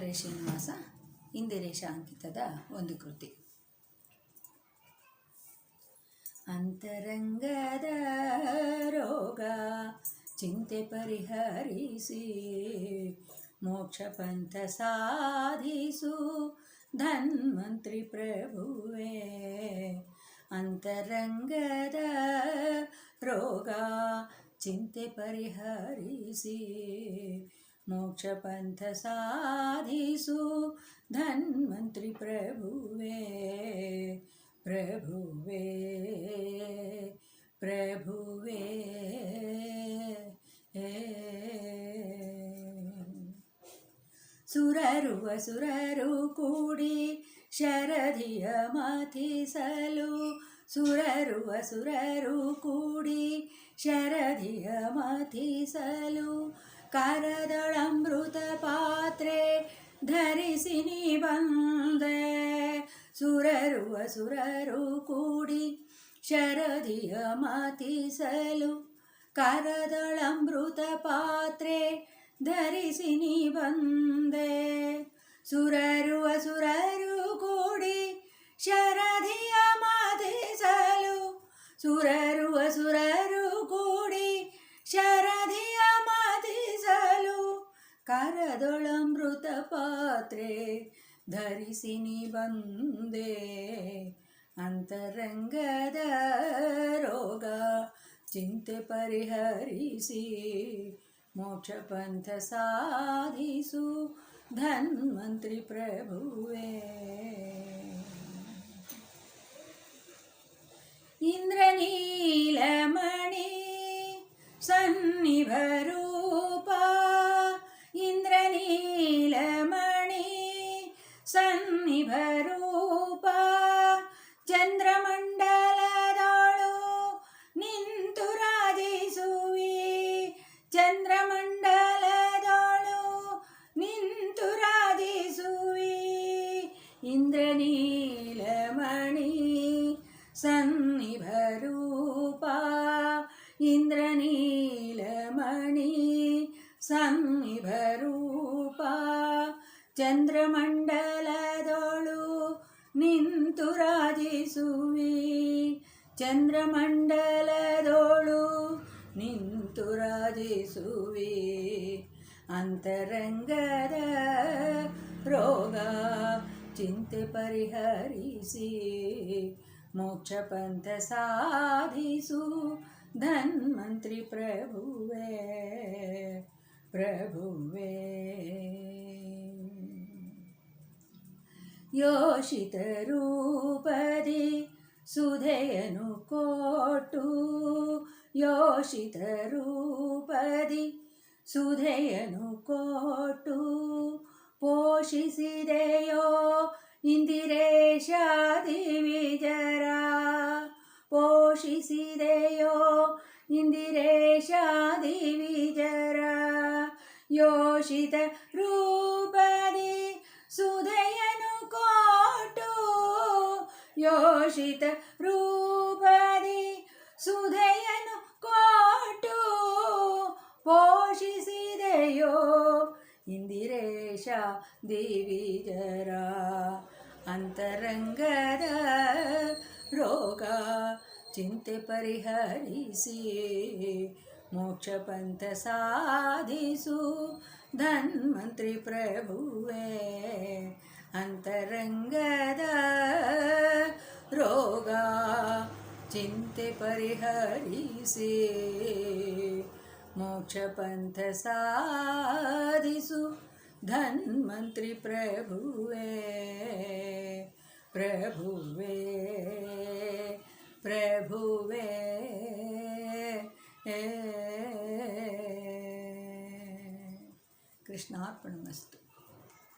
ಹರೇ ಶ್ರೀನಿವಾಸ ಇಂದಿರೇಶ ಅಂಕಿತದ ಒಂದು ಕೃತಿ. ಅಂತರಂಗದ ರೋಗ ಚಿಂತೆ ಪರಿಹರಿಸಿ, ಮೋಕ್ಷ ಪಂಥ ಸಾಧಿಸು, ಧನ್ವಂತ್ರಿ ಪ್ರಭುವೇ. ಅಂತರಂಗದ ರೋಗ ಚಿಂತೆ ಪರಿಹರಿಸಿ ಮೋಕ್ಷ ಪಂಥ ಸಾಧಿಸು ಧನ್ವಂತ್ರಿ ಪ್ರಭುವೇ ಪ್ರಭುವೇ ಪ್ರಭುವೇ ಸುರರು ಅಸುರರು ಕೂಡಿ ಶರಧಿಯ ಮಥಿಸಲು ಸುರರು ಅಸುರರು ಕೂಡಿ ಶರಧಿಯ ಮಥಿಸಲು ಕರದಳಮೃತ ಪಾತ್ರೆ ಧರಿಸಿ ನೀ ಬಂದೆ. ಸುರರು ಅಸುರರು ಕೂಡಿ ಶರದಿಯ ಮತಿಸಲು ಕರದಳಮೃತ ಪಾತ್ರೆ ಧರಿಸಿ ನೀ ಬಂದೆ. ಸುರರು ಅಸುರರು ಕೂಡಿ ಶರದಿಯ ಮತಿಸಲು ಸುರರು ಪಾತ್ರೆ ಧರಿಸಿ ನೀ ಬಂದೆ ಅಂತರಂಗದ ರೋಗ ಚಿಂತೆ ಪರಿಹರಿಸಿ ಮೋಕ್ಷ ಪಂಥ ಸಾಧಿಸು ಧನ್ವಂತ್ರಿ ಪ್ರಭುವೇ ಇಂದ್ರನೀಲಮಣಿ ಸನ್ನಿಭರೂಪ. ಇಂದ್ರನೀಲಮಣಿ ಸನ್ನಿಭರೂಪ. ಚಂದ್ರಮಂಡಲದೋಳು ನಿಂತು ರಾಜಿಸುವಿ. ಚಂದ್ರಮಂಡಲದೋಳು ನಿಂತು ರಾಜಿಸುವಿ. ಅಂತರಂಗದ ರೋಗ ಚಿಂತೆ ಪರಿಹರಿಸಿ ಮೋಕ್ಷ ಪಂಥ ಸಾಧಿಸು ಧನ್ವಂತ್ರಿ ಪ್ರಭುವೇ ಪ್ರಭುವೇ ಯೋಷಿತ ರೂಪದಿ ಸುಧೆಯನು ಕೊಟ್ಟು ಯೋಷಿತ ಇಂದಿರೇಶಾದಿ ವಿಜರ ಪೋಷಿಸಿದೆಯೋ ಇಂದಿರೇಶಾದಿ ವಿಜರ ಯೋಷಿತ ರೂಪದಿ ಸುಧೆಯನು ಕೊಟ್ಟು ಯೋಷಿತ ರೂಪದಿ ಸುಧೆಯನು ಕೊಟ್ಟು ಪೋಷಿಸಿದೆಯೋ ಇಂದಿರೇಶ ದೇವಿಜರ ಅಂತರಂಗದ ರೋಗ ಚಿಂತೆ ಪರಿಹರಿಸಿ ಮೋಕ್ಷ ಪಂಥ ಸಾಧಿಸು ಧನ್ವಂತ್ರಿ ಪ್ರಭುವೇ ಅಂತರಂಗದ ರೋಗ ಚಿಂತೆ ಪರಿಹರಿಸಿ ಮೋಕ್ಷ ಪಂಥ ಸಾಧಿಸು धनमंत्री प्रभुवे प्रभुवे प्रभुवे। कृष्णार्पणमस्तु।